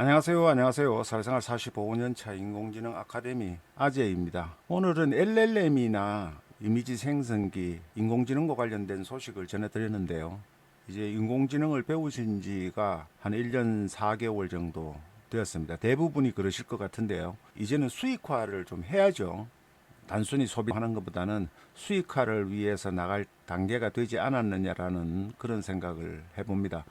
안녕하세요. 안녕하세요. 사회생활 45년 차 인공지능 아카데미 아재입니다. 오늘은 LLM이나 이미지 생성기, 인공지능과 관련된 소식을 전해드렸는데요. 이제 인공지능을 배우신 지가 한 1년 4개월 정도 되었습니다. 대부분이 그러실 것 같은데요. 이제는 수익화를 좀 해야죠. 단순히 소비하는 것보다는 수익화를 위해서 나갈 단계가 되지 않았느냐라는 그런 생각을 해봅니다.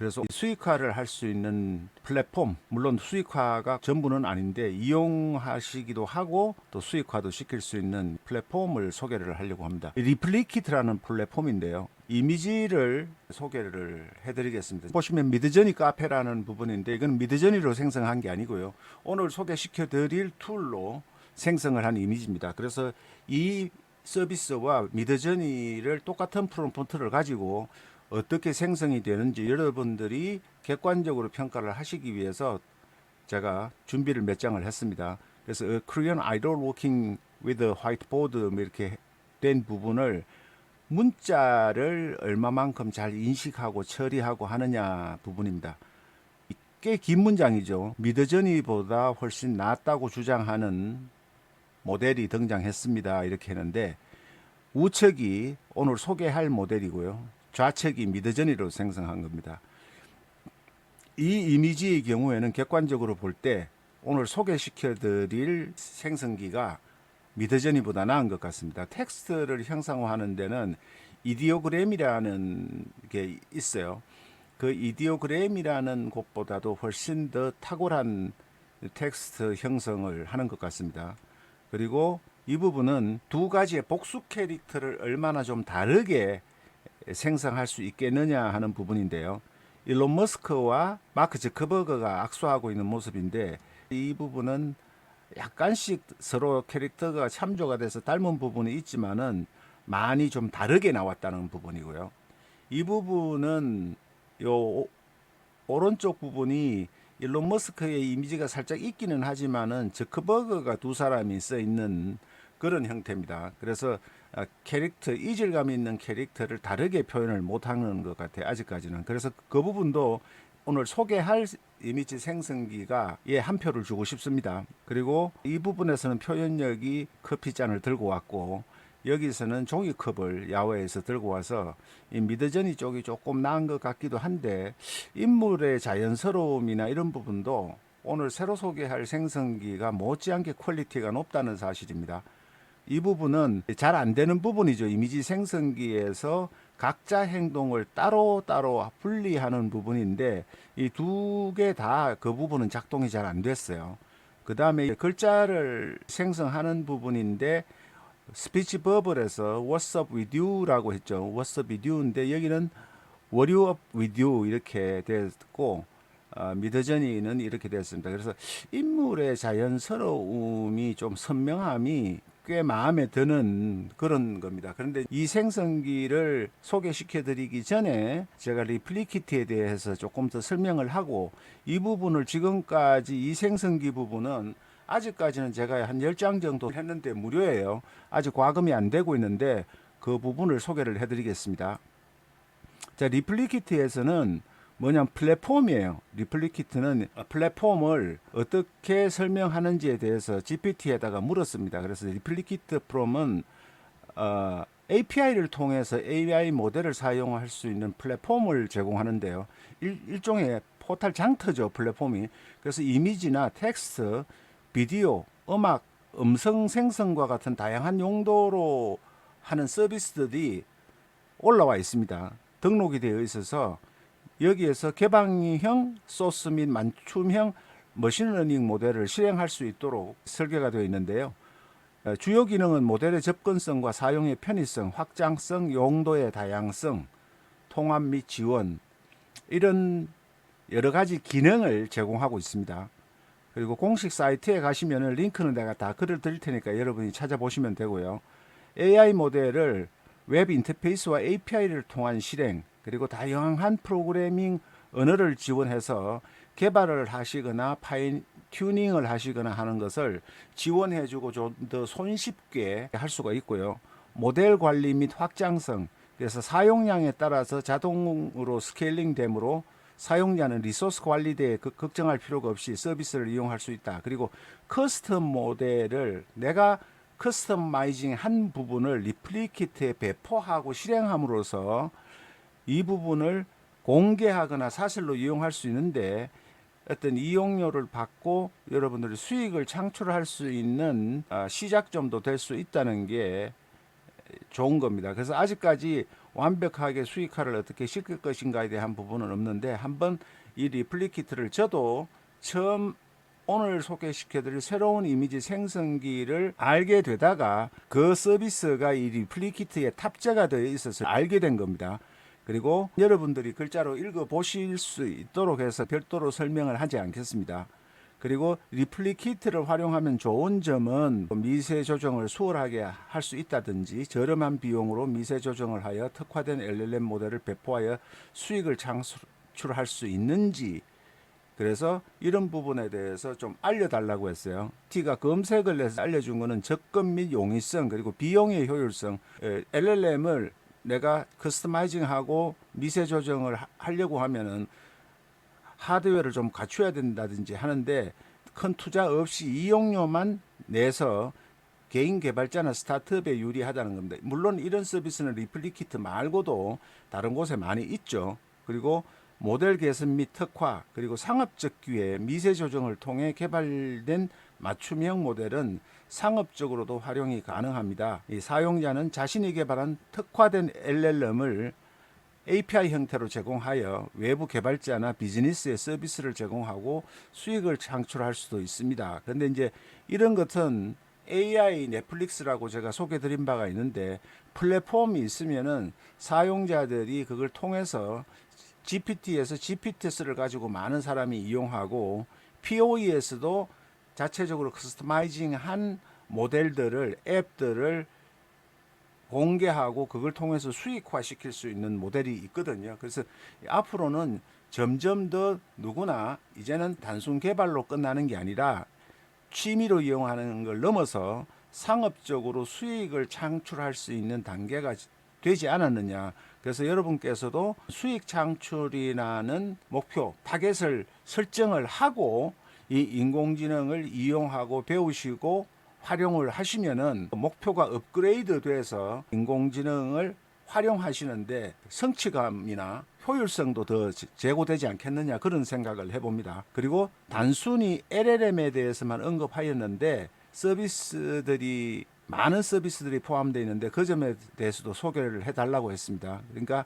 그래서 수익화를 할 수 있는 플랫폼, 물론 수익화가 전부는 아닌데 이용하시기도 하고 또 수익화도 시킬 수 있는 플랫폼을 소개를 하려고 합니다. 리플리키트라는 플랫폼인데요. 이미지를 소개를 해드리겠습니다. 보시면 미드저니 카페라는 부분인데 이건 미드저니로 생성한 게 아니고요. 오늘 소개시켜 드릴 툴로 생성을 한 이미지입니다. 그래서 이 서비스와 미드저니를 똑같은 프롬프트를 가지고 어떻게 생성이 되는지 여러분들이 객관적으로 평가를 하시기 위해서 제가 준비를 몇 장을 했습니다. 그래서 A Korean Idol Working with a Whiteboard 뭐 이렇게 된 부분을 문자를 얼마만큼 잘 인식하고 처리하고 하느냐 부분입니다. 꽤 긴 문장이죠. 미드저니보다 훨씬 낫다고 주장하는 모델이 등장했습니다. 이렇게 했는데 우측이 오늘 소개할 모델이고요. 좌측이 미드저니로 생성한 겁니다. 이 이미지의 경우에는 객관적으로 볼 때 오늘 소개시켜 드릴 생성기가 미드저니보다 나은 것 같습니다. 텍스트를 형상화하는 데는 이디오그램이라는 게 있어요. 그 이디오그램이라는 곳보다도 훨씬 더 탁월한 텍스트 형성을 하는 것 같습니다. 그리고 이 부분은 두 가지의 복수 캐릭터를 얼마나 좀 다르게 생성할 수 있겠느냐 하는 부분인데요. 일론 머스크와 마크 저커버그가 악수하고 있는 모습인데 이 부분은 약간씩 서로 캐릭터가 참조가 돼서 닮은 부분이 있지만은 많이 좀 다르게 나왔다는 부분이고요. 이 부분은 요 오- 오른쪽 부분이 일론 머스크의 이미지가 살짝 있기는 하지만은 저커버그가 두 사람이 써 있는 그런 형태입니다. 그래서 아, 캐릭터 이질감 있는 캐릭터를 다르게 표현을 못하는 것 같아요. 아직까지는. 그래서 그 부분도 오늘 소개할 이미지 생성기가 예한 표를 주고 싶습니다. 그리고 이 부분에서는 표현력이 커피 잔을 들고 왔고 여기서는 종이컵을 야외에서 들고 와서 이 미드저니 쪽이 조금 나은 것 같기도 한데 인물의 자연스러움이나 이런 부분도 오늘 새로 소개할 생성기가 못지않게 퀄리티가 높다는 사실입니다. 이 부분은 잘 안 되는 부분이죠. 이미지 생성기에서 각자 행동을 따로 따로 분리하는 부분인데 이 두 개 다 그 부분은 작동이 잘 안 됐어요. 그 다음에 글자를 생성하는 부분인데 스피치 버블에서 What's up with you라고 했죠. What's up with you인데 여기는 What you up with you 이렇게 됐고 어, 미드저니는 이렇게 됐습니다. 그래서 인물의 자연스러움이 좀 선명함이 꽤 마음에 드는 그런 겁니다. 그런데 이 생성기를 소개시켜 드리기 전에 제가 리플리키트에 대해서 조금 더 설명을 하고 이 부분을 지금까지 이 생성기 부분은 아직까지는 제가 한 10장 정도 했는데 무료예요. 아직 과금이 안 되고 있는데 그 부분을 소개를 해 드리겠습니다. 자, 리플리키트에서는 뭐냐면 플랫폼이에요. 리플리키트는 플랫폼을 어떻게 설명하는지에 대해서 GPT에다가 물었습니다. 그래서 리플리키트 프롬은 어, API를 통해서 AI 모델을 사용할 수 있는 플랫폼을 제공하는데요. 일, 일종의 포탈 장터죠, 플랫폼이. 그래서 이미지나 텍스트, 비디오, 음악, 음성 생성과 같은 다양한 용도로 하는 서비스들이 올라와 있습니다. 등록이 되어 있어서 여기에서 개방형 소스 및 맞춤형 머신러닝 모델을 실행할 수 있도록 설계가 되어 있는데요. 어, 주요 기능은 모델의 접근성과 사용의 편의성, 확장성, 용도의 다양성, 통합 및 지원 이런 여러 가지 기능을 제공하고 있습니다. 그리고 공식 사이트에 가시면은 링크는 내가 다 글을 드릴 테니까 여러분이 찾아보시면 되고요. AI 모델을 웹 인터페이스와 API를 통한 실행 그리고 다양한 프로그래밍 언어를 지원해서 개발을 하시거나 파인 튜닝을 하시거나 하는 것을 지원해 주고 좀 더 손쉽게 할 수가 있고요. 모델 관리 및 확장성 그래서 사용량에 따라서 자동으로 스케일링 되므로 사용자는 리소스 그- 걱정할 필요가 없이 서비스를 이용할 수 있다. 그리고 커스텀 모델을 내가 커스터마이징 한 부분을 리플리키트에 배포하고 실행함으로써 이 부분을 공개하거나 사실로 이용할 수 있는데 어떤 이용료를 받고 여러분들이 수익을 창출할 수 있는 아, 시작점도 될 수 있다는 게 좋은 겁니다. 그래서 아직까지 완벽하게 수익화를 어떻게 시킬 것인가에 대한 부분은 없는데 한번 이 리플리키트를 저도 처음 오늘 소개시켜드릴 새로운 이미지 생성기를 알게 되다가 그 서비스가 이 리플리키트에 탑재가 되어 있어서 알게 된 겁니다. 그리고 여러분들이 글자로 읽어 보실 수 있도록 해서 별도로 설명을 하지 않겠습니다. 그리고 리플리키트를 활용하면 좋은 점은 미세 조정을 수월하게 할 수 있다든지 저렴한 비용으로 미세 조정을 하여 특화된 LLM 모델을 배포하여 수익을 창출할 수 있는지 그래서 이런 부분에 대해서 좀 알려달라고 했어요. T가 검색을 해서 알려준 거는 접근 및 용이성 그리고 비용의 효율성 에, LLM을 내가 커스터마이징하고 미세 조정을 하- 하려고 하면은 하드웨어를 좀 갖춰야 된다든지 하는데 큰 투자 없이 이용료만 내서 개인 개발자나 스타트업에 유리하다는 겁니다. 물론 이런 서비스는 리플리키트 말고도 다른 곳에 많이 있죠. 그리고 모델 개선 및 특화 그리고 상업적 기회 미세 조정을 통해 개발된 맞춤형 모델은 상업적으로도 활용이 가능합니다. 이 사용자는 자신이 개발한 특화된 LLM을 API 형태로 제공하여 외부 개발자나 비즈니스에 서비스를 제공하고 수익을 창출할 수도 있습니다. 그런데 이제 이런 것은 AI 넷플릭스라고 제가 소개 드린 바가 있는데 플랫폼이 있으면은 사용자들이 그걸 통해서 GPT에서 GPTS를 가지고 많은 사람이 이용하고 POE에서도 자체적으로 커스터마이징한 모델들을 앱들을 공개하고 그걸 통해서 수익화 시킬 수 있는 모델이 있거든요. 그래서 앞으로는 점점 더 누구나 이제는 단순 개발로 끝나는 게 아니라 취미로 이용하는 걸 넘어서 상업적으로 수익을 창출할 수 있는 단계가 되지 않았느냐. 그래서 여러분께서도 수익 창출이라는 목표, 타겟을 설정을 하고 이 인공지능을 이용하고 배우시고 활용을 하시면은 목표가 업그레이드 돼서 인공지능을 활용하시는데 성취감이나 효율성도 더 제- 제고되지 않겠느냐 그런 생각을 해봅니다. 그리고 단순히 LLM에 대해서만 언급하였는데 서비스들이 많은 서비스들이 포함되어 있는데 그 점에 대해서도 소개를 해달라고 했습니다. 그러니까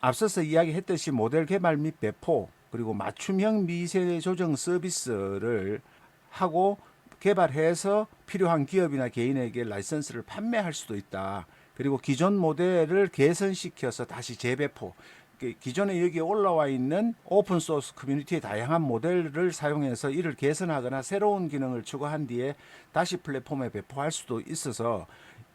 앞서서 이야기했듯이 모델 개발 및 배포 그리고 맞춤형 미세 조정 서비스를 하고 개발해서 필요한 기업이나 개인에게 라이선스를 판매할 수도 있다. 그리고 기존 모델을 개선시켜서 다시 재배포. 그 기존에 여기 올라와 있는 오픈 소스 커뮤니티의 다양한 모델을 사용해서 이를 개선하거나 새로운 기능을 추가한 뒤에 다시 플랫폼에 배포할 수도 있어서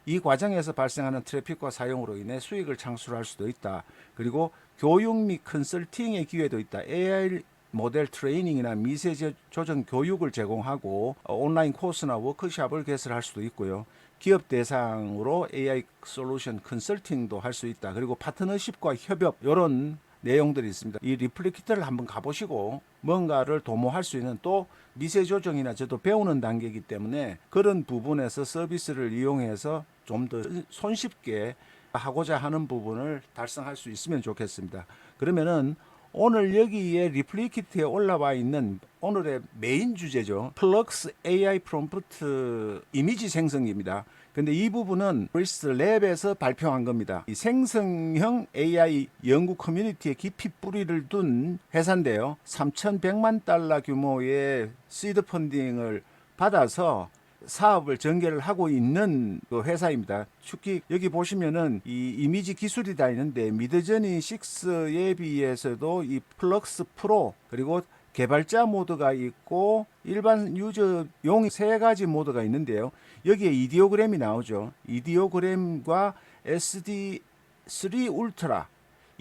이 과정에서 발생하는 트래픽과 사용으로 인해 수익을 창출할 수도 있다. 그리고 교육 및 컨설팅의 기회도 있다. AI 모델 트레이닝이나 미세 제- 조정 교육을 제공하고 어, 온라인 코스나 워크숍을 개설할 수도 있고요. 기업 대상으로 AI 솔루션 컨설팅도 할 수 있다. 그리고 파트너십과 협업 이런 내용들이 있습니다. 이 리플리키트를 한번 가보시고 뭔가를 도모할 수 있는 또 미세 조정이나 저도 배우는 단계이기 때문에 그런 부분에서 서비스를 이용해서 좀 더 손쉽게 하고자 하는 부분을 달성할 수 있으면 좋겠습니다. 그러면은 오늘 여기에 리플리키트에 올라와 있는 오늘의 메인 주제죠. 플럭스 AI 프롬프트 이미지 생성기입니다. 근데 이 부분은 브리스 랩에서 발표한 겁니다. 이 생성형 AI 연구 커뮤니티에 깊이 뿌리를 둔 회사인데요. 3,100만 달러 규모의 시드 펀딩을 받아서 사업을 전개를 하고 있는 그 회사입니다. 특히 여기 보시면은 이 이미지 기술이 다 있는데 미드저니 6에 비해서도 이 플럭스 프로 그리고 개발자 모드가 있고 일반 유저용 세 가지 모드가 있는데요. 여기에 이디오그램이 나오죠. 이디오그램과 SD3 울트라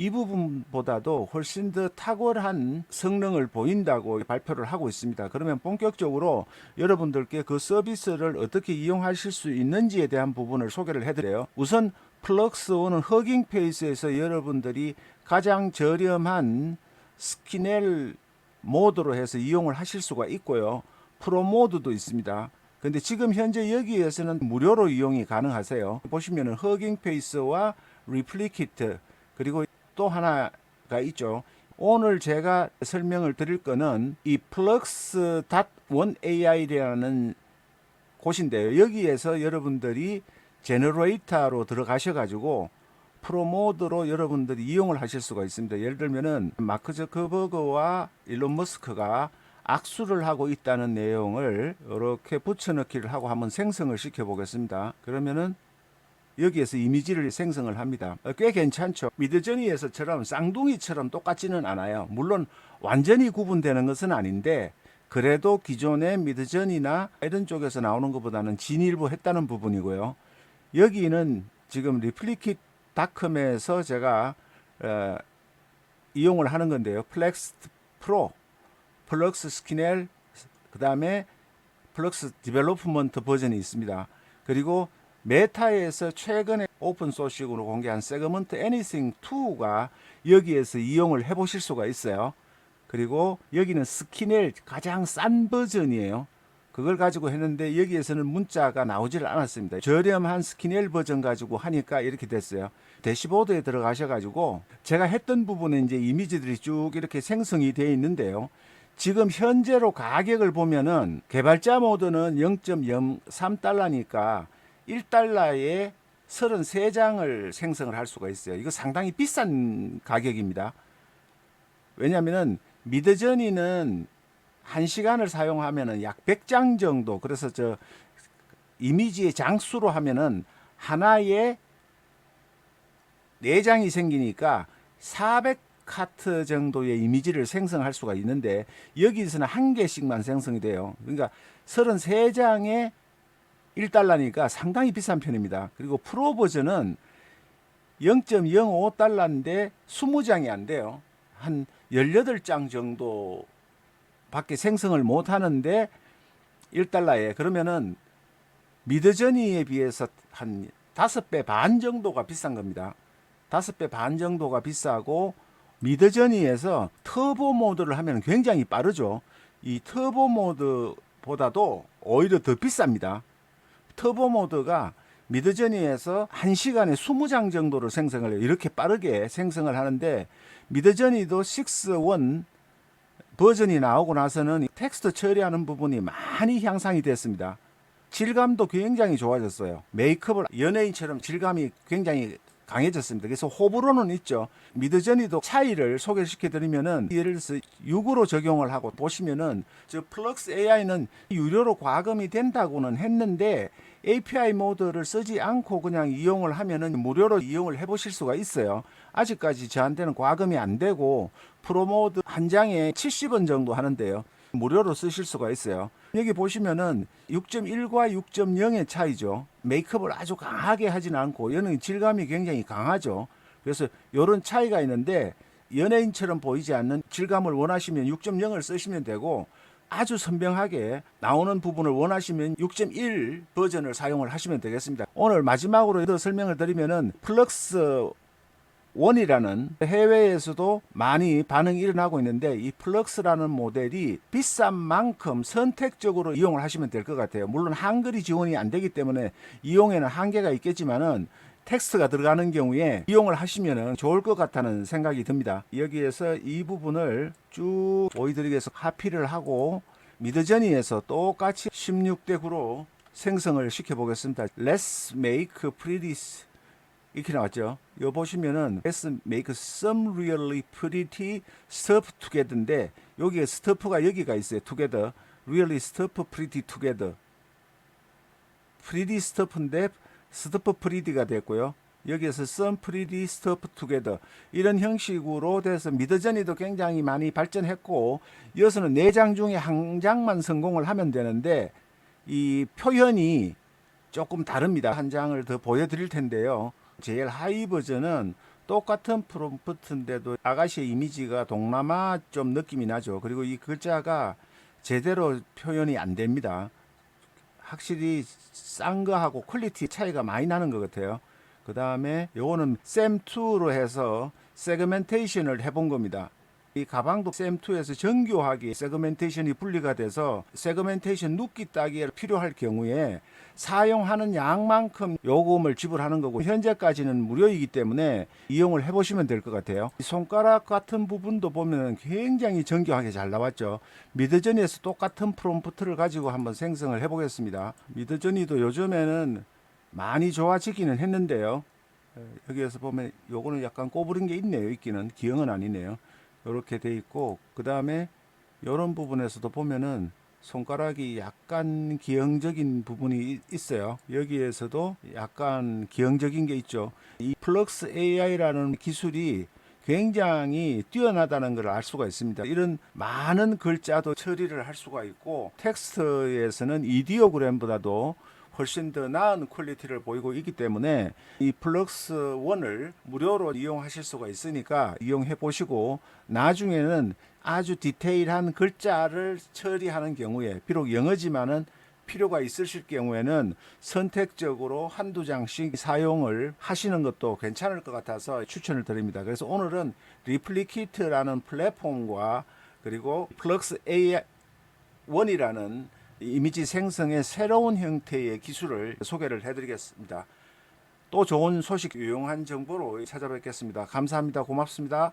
이 부분보다도 훨씬 더 탁월한 성능을 보인다고 발표를 하고 있습니다. 그러면 본격적으로 여러분들께 그 서비스를 어떻게 이용하실 수 있는지에 대한 부분을 소개를 해드려요. 우선 플럭스1은 허깅 페이스에서 여러분들이 가장 저렴한 스키넬 모드로 해서 이용을 하실 수가 있고요. 프로 모드도 있습니다. 근데 지금 현재 여기에서는 무료로 이용이 가능하세요. 보시면은 허깅 페이스와 리플리키트 그리고 또 하나가 있죠. 오늘 제가 설명을 드릴 거는 이 플럭스.1 AI라는 곳인데요. 여기에서 여러분들이 제너레이터로 들어가셔 가지고 프로 모드로 여러분들이 이용을 하실 수가 있습니다. 예를 들면은 마크 저커버그와 일론 머스크가 악수를 하고 있다는 내용을 이렇게 붙여넣기를 하고 한번 생성을 시켜 보겠습니다. 그러면은 여기에서 이미지를 생성을 합니다. 어, 꽤 괜찮죠. 미드저니에서처럼 쌍둥이처럼 똑같지는 않아요. 물론 완전히 구분되는 것은 아닌데 그래도 기존의 미드저니나 이런 쪽에서 나오는 것보다는 진일보 했다는 부분이고요. 여기는 지금 리플리킷 닷컴에서 제가 어, 이용을 하는 건데요. 플렉스 프로, 플럭스 스키넬, 그 다음에 플럭스 디벨로프먼트 버전이 있습니다. 그리고 메타에서 최근에 오픈 소식으로 공개한 세그먼트 애니싱 2가 여기에서 이용을 해 보실 수가 있어요. 그리고 여기는 스키넬 가장 싼 버전이에요. 그걸 가지고 했는데 여기에서는 문자가 나오질 않았습니다. 저렴한 스키넬 버전 가지고 하니까 이렇게 됐어요. 대시보드에 들어가셔 가지고 제가 했던 부분에 이제 이미지들이 쭉 이렇게 생성이 되어 있는데요. 지금 현재로 가격을 보면은 개발자 모드는 0.03달러니까 1달러에 33장을 생성을 할 수가 있어요. 이거 상당히 비싼 가격입니다. 왜냐하면은 미드저니는 1시간을 사용하면은 약 100장 정도 그래서 저 이미지의 장수로 하면은 하나에 4장이 생기니까 400카트 정도의 이미지를 생성할 수가 있는데 여기서는 한 개씩만 생성이 돼요. 그러니까 33장에 1달러니까 상당히 비싼 편입니다. 그리고 프로 버전은 0.05달러인데 20장이 안 돼요. 한 18장 정도 밖에 생성을 못 하는데 1달러에 그러면은 미드저니에 비해서 한 5배 반 정도가 비싼 겁니다. 5배 반 정도가 비싸고 미드저니에서 터보 모드를 하면 굉장히 빠르죠. 이 터보 모드보다도 오히려 더 비쌉니다. 터보 모드가 미드저니에서 1시간에 20장 정도를 생성을 해요. 이렇게 빠르게 생성을 하는데 미드저니도 6.1 버전이 나오고 나서는 텍스트 처리하는 부분이 많이 향상이 됐습니다. 질감도 굉장히 좋아졌어요. 메이크업을 연예인처럼 질감이 굉장히 강해졌습니다. 그래서 호불호는 있죠. 미드저니도 차이를 소개시켜 드리면은 예를 들어서 6으로 적용을 하고 보시면은 저 플럭스 AI는 유료로 과금이 된다고는 했는데 API 모드를 쓰지 않고 그냥 이용을 하면은 무료로 이용을 해 보실 수가 있어요. 아직까지 저한테는 과금이 안 되고 프로 모드 한 장에 70원 정도 하는데요. 무료로 쓰실 수가 있어요. 여기 보시면은 6.1과 6.0의 차이죠. 메이크업을 아주 강하게 하진 않고 얘는 질감이 굉장히 강하죠. 그래서 이런 차이가 있는데 연예인처럼 보이지 않는 질감을 원하시면 6.0을 쓰시면 되고 아주 선명하게 나오는 부분을 원하시면 6.1 버전을 사용을 하시면 되겠습니다. 오늘 마지막으로 더 설명을 드리면은 플럭스 원이라는 해외에서도 많이 반응이 일어나고 있는데 이 플럭스라는 모델이 비싼 만큼 선택적으로 이용을 하시면 될 것 같아요. 물론 한글이 지원이 안 되기 때문에 이용에는 한계가 있겠지만은 텍스트가 들어가는 경우에 이용을 하시면 좋을 것 같다는 생각이 듭니다. 여기에서 이 부분을 쭉 보여드리기 위해서 카피를 하고 미드저니에서 똑같이 16대 9로 생성을 시켜 보겠습니다. Let's make pretty 이렇게 나왔죠. 요 보시면은 Let's make some really pretty stuff together인데 여기에 stuff가 여기가 있어요. together. really stuff pretty together. pretty stuff인데 stuff pretty가 됐고요. 여기에서 some pretty stuff together 이런 형식으로 돼서 미드저니도 굉장히 많이 발전했고 이어서는 네 장 중에 한 장만 성공을 하면 되는데 이 표현이 조금 다릅니다. 한 장을 더 보여드릴 텐데요. 제일 하이 버전은 똑같은 프롬프트인데도 아가씨의 이미지가 동남아 좀 느낌이 나죠. 그리고 이 글자가 제대로 표현이 안 됩니다. 확실히 싼 거하고 퀄리티 차이가 많이 나는 것 같아요. 그 다음에 요거는 샘2로 해서 세그멘테이션을 해본 겁니다. 이 가방도 샘2에서 정교하게 세그멘테이션이 분리가 돼서 세그멘테이션 눕기 따기가 필요할 경우에 사용하는 양만큼 요금을 지불하는 거고 현재까지는 무료이기 때문에 이용을 해보시면 될 것 같아요. 이 손가락 같은 부분도 보면 굉장히 정교하게 잘 나왔죠. 미드저니에서 똑같은 프롬프트를 가지고 한번 생성을 해보겠습니다. 미드저니도 요즘에는 많이 좋아지기는 했는데요. 에, 여기에서 보면 요거는 약간 꼬부린 게 있네요. 있기는 기형은 아니네요. 이렇게 돼 있고 그 다음에 이런 부분에서도 보면은 손가락이 약간 기형적인 부분이 이- 있어요. 여기에서도 약간 기형적인 게 있죠. 이 플럭스 AI라는 기술이 굉장히 뛰어나다는 걸 알 수가 있습니다. 이런 많은 글자도 처리를 할 수가 있고 텍스트에서는 이디오그램보다도 훨씬 더 나은 퀄리티를 보이고 있기 때문에 이 플럭스 1을 무료로 이용하실 수가 있으니까 이용해 보시고 나중에는 아주 디테일한 글자를 처리하는 경우에 비록 영어지만은 필요가 있으실 경우에는 선택적으로 한두 장씩 사용을 하시는 것도 괜찮을 것 같아서 추천을 드립니다. 그래서 오늘은 리플리키트라는 플랫폼과 그리고 플럭스 AI 원이라는 이미지 생성의 새로운 형태의 기술을 소개를 해드리겠습니다. 또 좋은 소식, 유용한 정보로 찾아뵙겠습니다. 감사합니다. 고맙습니다.